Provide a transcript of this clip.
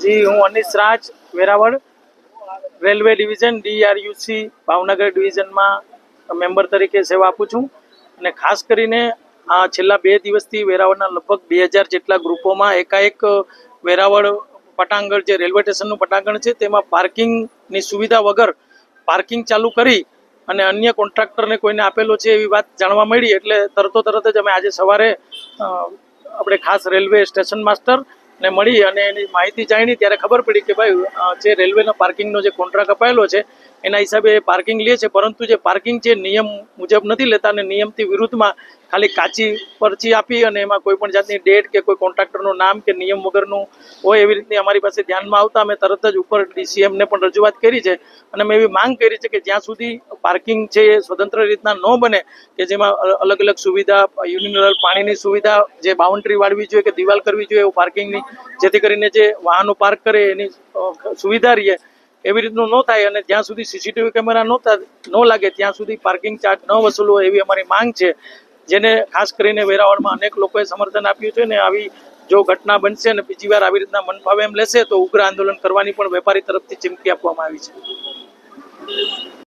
જી, હું Anish Raj, Veraval. Railway division, DRUC, Bhavnagar ડિવિઝનમાં member તરીકે સેવા આપું છું. અને ખાસ કરીને આ છેલ્લા બે દિવસથી વેરાવળના લગભગ બે હજાર જેટલા ગ્રુપોમાં એકાએક વેરાવળ પટાંગણ જે રેલવે સ્ટેશનનું પટાંગણ છે, તેમાં પાર્કિંગની સુવિધા વગર પાર્કિંગ ચાલુ કરી અને અન્ય કોન્ટ્રાક્ટરને કોઈને આપેલો છે એવી વાત જાણવા મળી, એટલે તરતો તરત જ અમે આજે સવારે આપણે ખાસ રેલવે સ્ટેશન માસ્ટર ને મળી અને એની માહિતી જાણી ત્યારે ખબર પડી કે ભાઈ જે રેલવેનો પાર્કિંગનો જે કોન્ટ્રાક્ટ અપાયેલો છે એના હિસાબે એ પાર્કિંગ લે છે, પરંતુ જે પાર્કિંગ છે નિયમ મુજબ નથી લેતા અને નિયમથી વિરુદ્ધમાં ખાલી કાચી પરચી આપી અને એમાં કોઈ પણ જાતની ડેટ કે કોઈ કોન્ટ્રાક્ટરનું નામ કે નિયમ વગરનું હોય એવી રીતની અમારી પાસે ધ્યાનમાં આવતા અમે તરત જ ઉપર ડીસીએમને પણ રજૂઆત કરી છે. અને અમે એવી માંગ કરી છે કે જ્યાં સુધી પાર્કિંગ છે એ સ્વતંત્ર રીતના ન બને કે જેમાં અલગ અલગ સુવિધા યુનિનલ પાણીની સુવિધા, જે બાઉન્ડ્રી વાળવી જોઈએ કે દિવાલ કરવી જોઈએ એવું પાર્કિંગની જેથી કરીને જે વાહનો પાર્ક કરે એની સુવિધા રહીએ એવી રીતનું ન થાય અને જ્યાં સુધી સીસીટીવી કેમેરા નહોતા ન લાગે, ત્યાં સુધી પાર્કિંગ ચાર્જ ન વસૂલવો એવી અમારી માંગ છે. જેને ખાસ કરીને વેરાવળમાં અનેક લોકોએ સમર્થન આપ્યું છે ને આવી જો ઘટના બનશે અને બીજી વાર આવી રીતના મનફાવે એમ લેશે, તો ઉગ્ર આંદોલન કરવાની પણ વેપારી તરફથી ચીમકી આપવામાં આવી છે.